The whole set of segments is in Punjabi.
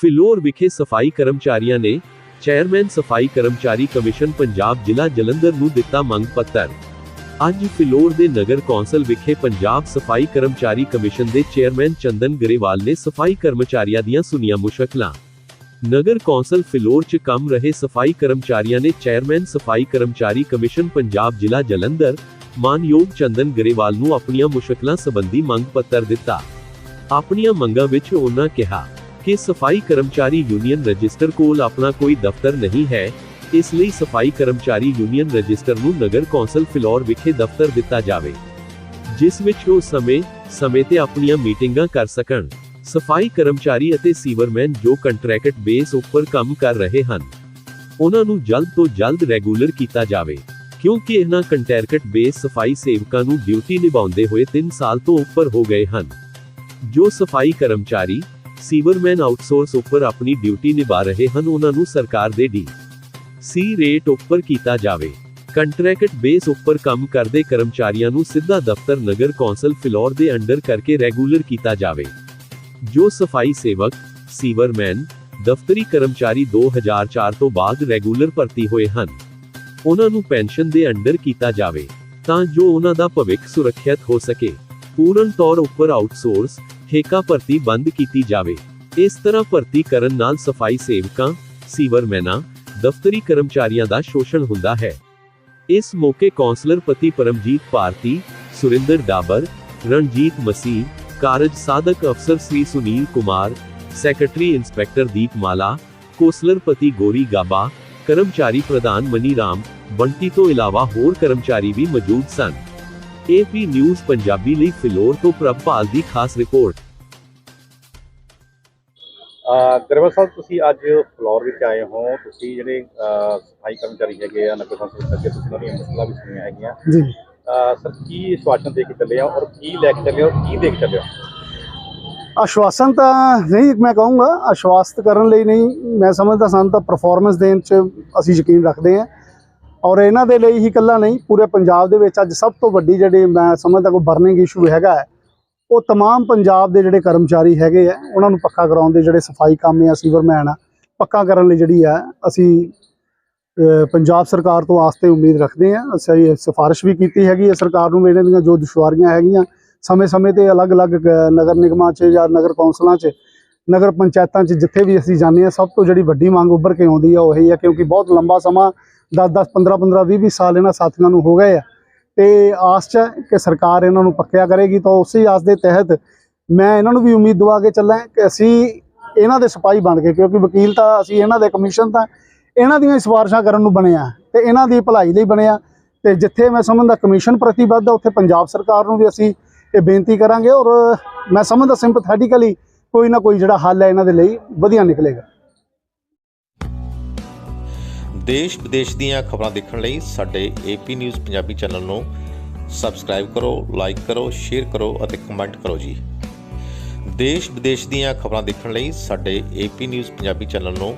ਫਿਲੌਰ ਵਿਖੇ ਸਫ਼ਾਈ ਕਰਮਚਾਰੀਆਂ ਨੇ ਚੇਅਰਮੈਨ ਸਫ਼ਾਈ ਕਰਮਚਾਰੀ ਕਮਿਸ਼ਨ ਪੰਜਾਬ ਜ਼ਿਲ੍ਹਾ ਜਲੰਧਰ ਨੂੰ ਦਿੱਤਾ ਮੰਗ ਪੱਤਰ। ਅੱਜ ਫਿਲੌਰ ਦੇ ਨਗਰ ਕੌਂਸਲ ਵਿਖੇ ਪੰਜਾਬ ਸਫ਼ਾਈ ਕਰਮਚਾਰੀ ਕਮਿਸ਼ਨ ਦੇ ਚੇਅਰਮੈਨ ਚੰਦਨ ਗਰੇਵਾਲ ਨੇ ਸਫ਼ਾਈ ਕਰਮਚਾਰੀਆਂ ਦੀਆਂ ਸੁਣੀਆਂ ਮੁਸ਼ਕਲਾਂ। ਨਗਰ ਕੌਂਸਲ ਫਿਲੌਰ 'ਚ ਕੰਮ ਰਹੇ ਸਫ਼ਾਈ ਕਰਮਚਾਰੀਆਂ ਨੇ ਚੇਅਰਮੈਨ ਸਫ਼ਾਈ ਕਰਮਚਾਰੀ ਕਮਿਸ਼ਨ ਪੰਜਾਬ ਜ਼ਿਲ੍ਹਾ ਜਲੰਧਰ, ਮਾਨਯੋਗ ਚੰਦਨ ਗਰੇਵਾਲ ਨੂੰ ਆਪਣੀਆਂ ਮੁਸ਼ਕਲਾਂ ਸੰਬੰਧੀ ਮੰਗ ਪੱਤਰ ਦਿੱਤਾ। ਆਪਣੀਆਂ ਮੰਗਾਂ ਵਿੱਚ ਉਹਨਾਂ ਕਿਹਾ ਕਿ ਸਫ਼ਾਈ ਕਰਮਚਾਰੀ ਯੂਨੀਅਨ ਰਜਿਸਟਰ ਕੋਲ ਆਪਣਾ ਕੋਈ ਦਫ਼ਤਰ ਨਹੀਂ ਹੈ, ਇਸ ਲਈ ਸਫ਼ਾਈ ਕਰਮਚਾਰੀ ਯੂਨੀਅਨ ਰਜਿਸਟਰ ਨੂੰ ਨਗਰ ਕੌਂਸਲ ਫਿਲੌਰ ਵਿਖੇ ਦਫ਼ਤਰ ਦਿੱਤਾ ਜਾਵੇ, ਜਿਸ ਵਿੱਚ ਉਹ ਸਮੇਂ ਸਮੇਂ ਤੇ ਆਪਣੀਆਂ ਮੀਟਿੰਗਾਂ ਕਰ ਸਕਣ। ਸਫ਼ਾਈ ਕਰਮਚਾਰੀ ਅਤੇ ਸੀਵਰਮੈਨ ਜੋ ਕੰਟਰੈਕਟ ਬੇਸ ਉੱਪਰ ਕੰਮ ਕਰ ਰਹੇ ਹਨ, ਉਹਨਾਂ ਨੂੰ ਜਲਦ ਤੋਂ ਜਲਦ ਰੈਗੂਲਰ ਕੀਤਾ ਜਾਵੇ, ਕਿਉਂਕਿ ਇਹਨਾਂ ਕੰਟਰੈਕਟ ਬੇਸ ਸਫ਼ਾਈ ਸੇਵਕਾਂ ਨੂੰ ਡਿਊਟੀ ਨਿਭਾਉਂਦੇ ਹੋਏ 3 ਸਾਲ ਤੋਂ ਉੱਪਰ ਹੋ ਗਏ ਹਨ। ਜੋ ਸਫ਼ਾਈ ਕਰਮਚਾਰੀ ਸੀਵਰਮੈਨ ਆਊਟਸੋਰਸ ਉੱਪਰ ਆਪਣੀ ਡਿਊਟੀ ਨਿਭਾ ਰਹੇ ਹਨ, ਉਹਨਾਂ ਨੂੰ ਸਰਕਾਰ ਦੇ ਡੀ ਸੀ ਰੇਟ ਉੱਪਰ ਕੀਤਾ ਜਾਵੇ। ਕੰਟਰੈਕਟ ਬੇਸ ਉੱਪਰ ਕੰਮ ਕਰਦੇ ਕਰਮਚਾਰੀਆਂ ਨੂੰ ਸਿੱਧਾ ਦਫ਼ਤਰ, ਨਗਰ ਕੌਂਸਲ ਫਿਲੌਰ ਦੇ ਅੰਡਰ ਕਰਕੇ ਰੈਗੂਲਰ ਕੀਤਾ ਜਾਵੇ। ਜੋ ਸਫ਼ਾਈ ਸੇਵਕ, ਸੀਵਰਮੈਨ, ਦਫ਼ਤਰੀ ਕਰਮਚਾਰੀ 2004 ਤੋਂ ਬਾਅਦ ਰੈਗੂਲਰ ਭਰਤੀ ਹੋਏ ਹਨ, ਉਹਨਾਂ ਨੂੰ ਪੈਨਸ਼ਨ ਦੇ ਅੰਡਰ ਕੀਤਾ ਜਾਵੇ, ਤਾਂ ਜੋ ਉਹਨਾਂ ਦਾ ਭਵਿੱਖ ਸੁਰੱਖਿਅਤ ਹੋ ਸਕੇ। ਪੂਰਨ ਤੌਰ ਉੱਪਰ ਆਊਟਸੋਰਸ ਠੇਕਾ ਭਰਤੀ ਬੰਦ ਕੀਤੀ ਜਾਵੇ ਇਸ ਤਰ੍ਹਾਂ ਭਰਤੀ ਕਰਨ ਨਾਲ ਸਫਾਈ ਸੇਵਕਾਂ ਸੀਵਰਮੈਨਾਂ ਦਫ਼ਤਰੀ ਕਰਮਚਾਰੀਆਂ ਦਾ ਸ਼ੋਸ਼ਣ ਹੁੰਦਾ ਹੈ ਇਸ ਮੌਕੇ ਕੌਂਸਲਰ ਪਤੀ ਪਰਮਜੀਤ ਭਾਰਤੀ ਸੁਰਿੰਦਰ ਡਾਬਰ ਰਣਜੀਤ ਮਸੀਹ ਕਾਰਜ ਸਾਧਕ ਅਫਸਰ Shri Sunil Kumar secretary inspector Deepmala councillor ਪਤੀ ਗੋਰੀ ਗਾਬਾ ਕਰਮਚਾਰੀ ਪ੍ਰਧਾਨ ਮਨੀ ਰਾਮ ਬੰਟੀ ਤੋਂ ਇਲਾਵਾ ਹੋਰ ਕਰਮਚਾਰੀ ਵੀ ਮੌਜੂਦ ਸਨ ਏਪੀ ਨਿਊਜ਼ ਪੰਜਾਬੀ ਲਈ ਫਿਲੌਰ ਤੋਂ ਪ੍ਰਭਪਾਲ ਦੀ ਖਾਸ ਰਿਪੋਰਟ। ਗਰੇਵਾਲ ਸਾਹਿਬ ਤੁਸੀਂ ਅੱਜ ਫਲੋਰ ਵਿੱਚ ਆਏ ਹੋ। ਤੁਸੀਂ ਜਿਹੜੇ ਅਹ, ਸਫ਼ਾਈ ਕਰਮਚਾਰੀ ਹੈਗੇ ਆ ਨਗਰ ਕੌਂਸਲ ਦੇ ਅੱਗੇ ਤੁਸੀਂ ਉਹਨਾਂ ਦੀਆਂ ਮੁਸ਼ਕਲਾਂ ਵੀ ਸੁਣੀਆਂ ਹੈਗੀਆਂ। ਜੀ। ਅਹ, ਸਰ ਕੀ ਸਵਾਸ਼ਨ ਦੇ ਕੇ ਚੱਲੇ ਆ ਔਰ ਕੀ ਲੈ ਕੇ ਚੱਲੇ ਹੋ ਕੀ ਦੇਖ ਕੇ ਚੱਲੇ ਹੋ? ਆਸ਼ਵਾਸਨ ਤਾਂ ਨਹੀਂ ਮੈਂ ਕਹੂੰਗਾ ਆਸ਼ਵਾਸਤ ਕਰਨ ਲਈ ਨਹੀਂ। ਮੈਂ ਸਮਝਦਾ ਸਾਨੂੰ ਤਾਂ ਪਰਫਾਰਮੈਂਸ ਦੇਣ 'ਚ ਅਸੀਂ ਯਕੀਨ ਰੱਖਦੇ ਹਾਂ। ਔਰ ਇਹਨਾਂ ਦੇ ਲਈ ਹੀ ਇਕੱਲਾ ਨਹੀਂ ਪੂਰੇ ਪੰਜਾਬ ਦੇ ਵਿੱਚ ਅੱਜ ਸਭ ਤੋਂ ਵੱਡੀ ਜਿਹੜੀ ਮੈਂ ਸਮਝਦਾ ਕੋਈ ਬਰਨਿੰਗ ਇਸ਼ੂ ਹੈਗਾ ਹੈ ਉਹ तमाम ਪੰਜਾਬ ਦੇ ਜਿਹੜੇ ਕਰਮਚਾਰੀ ਹੈਗੇ ਆ ਉਹਨਾਂ ਨੂੰ ਪੱਕਾ ਕਰਾਉਣ ਦੇ ਜਿਹੜੇ ਸਫਾਈ ਕੰਮ ਆ ਸੀਵਰਮੈਨ ਆ ਪੱਕਾ ਕਰਨ ਲਈ ਜਿਹੜੀ ਆ ਅਸੀਂ ਅਹ, ਪੰਜਾਬ ਸਰਕਾਰ ਤੋਂ ਆਸ ਤੇ ਉਮੀਦ ਰੱਖਦੇ ਆ ਅਸੀਂ ਸਿਫਾਰਿਸ਼ ਵੀ ਕੀਤੀ ਹੈਗੀ ਹੈ ਸਰਕਾਰ ਨੂੰ ਵੀ ਇਹਨਾਂ ਦੀਆਂ ਜੋ ਦੁਸ਼ਵਾਰੀਆਂ ਹੈਗੀਆਂ ਸਮੇਂ-ਸਮੇਂ ਤੇ ਅਲੱਗ-ਅਲੱਗ ਗ- ਨਗਰ ਨਿਗਮਾਂ 'ਚ ਜਾਂ ਨਗਰ ਕੌਂਸਲਾਂ 'ਚ ਨਗਰ ਪੰਚਾਇਤਾਂ 'ਚ ਜਿੱਥੇ ਵੀ ਅਸੀਂ ਜਾਂਦੇ ਹਾਂ, ਸਭ ਤੋਂ ਜਿਹੜੀ ਵੱਡੀ ਮੰਗ ਉੱਭਰ ਕੇ ਆਉਂਦੀ ਆ ਉਹ ਇਹੀ ਆ, ਕਿਉਂਕਿ ਬਹੁਤ ਲੰਬਾ ਸਮਾਂ 10-10 15-15 20-20 ਸਾਲ ਇਹਨਾਂ ਸਾਥੀਆਂ ਨੂੰ ਹੋ ਗਏ ਆ। ਤੇ ਆਸ 'ਚ ਹੈ ਕਿ ਸਰਕਾਰ ਇਹਨਾਂ ਨੂੰ ਪੱਕਿਆ ਕਰੇਗੀ ਤਾਂ ਉਸੇ ਆਸ ਦੇ ਤਹਿਤ ਮੈਂ ਇਹਨਾਂ ਨੂੰ ਵੀ ਉਮੀਦ ਦਵਾ ਕੇ ਚੱਲਾਂ ਕਿ ਅਸੀਂ ਇਹਨਾਂ ਦੇ ਸਿਪਾਹੀ ਬਣ ਕੇ, ਕਿਉਂਕਿ ਵਕੀਲ ਤਾਂ ਅਸੀਂ ਇਹਨਾਂ ਦੇ ਕਮਿਸ਼ਨ ਤਾਂ ਇਹਨਾਂ ਦੀਆਂ ਹੀ ਸਿਫਾਰਿਸ਼ਾਂ ਕਰਨ ਨੂੰ ਬਣਿਆ ਤੇ ਇਹਨਾਂ ਦੀ ਭਲਾਈ ਲਈ ਬਣਿਆ ਤੇ ਜਿੱਥੇ ਮੈਂ ਸਮਝਦਾ ਕਮਿਸ਼ਨ ਪ੍ਰਤੀਬੱਧ ਆ, ਉੱਥੇ ਪੰਜਾਬ ਸਰਕਾਰ ਨੂੰ ਵੀ ਅਸੀਂ ਇਹ ਬੇਨਤੀ ਕਰਾਂਗੇ ਔਰ ਮੈਂ ਸਮਝਦਾ ਸਿੰਪਥੈਟਿਕਲੀ ਕੋਈ ਨਾ ਕੋਈ ਜਿਹੜਾ ਹੱਲ ਹੈ ਇਹਨਾਂ ਦੇ ਲਈ ਵਧੀਆ ਨਿਕਲੇਗਾ। ਦੇਸ਼ ਵਿਦੇਸ਼ ਦੀਆਂ ਖਬਰਾਂ ਦੇਖਣ ਲਈ ਸਾਡੇ ਏਪੀ ਨਿਊਜ਼ ਪੰਜਾਬੀ ਚੈਨਲ ਨੂੰ ਸਬਸਕ੍ਰਾਈਬ ਕਰੋ ਲਾਈਕ ਕਰੋ ਸ਼ੇਅਰ ਕਰੋ ਅਤੇ ਕਮੈਂਟ ਕਰੋ ਜੀ। ਦੇਸ਼ ਵਿਦੇਸ਼ ਦੀਆਂ ਖਬਰਾਂ ਦੇਖਣ ਲਈ ਸਾਡੇ ਏਪੀ ਨਿਊਜ਼ ਪੰਜਾਬੀ ਚੈਨਲ ਨੂੰ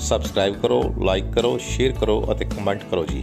ਸਬਸਕ੍ਰਾਈਬ ਕਰੋ ਲਾਈਕ ਕਰੋ ਸ਼ੇਅਰ ਕਰੋ ਅਤੇ ਕਮੈਂਟ ਕਰੋ ਜੀ।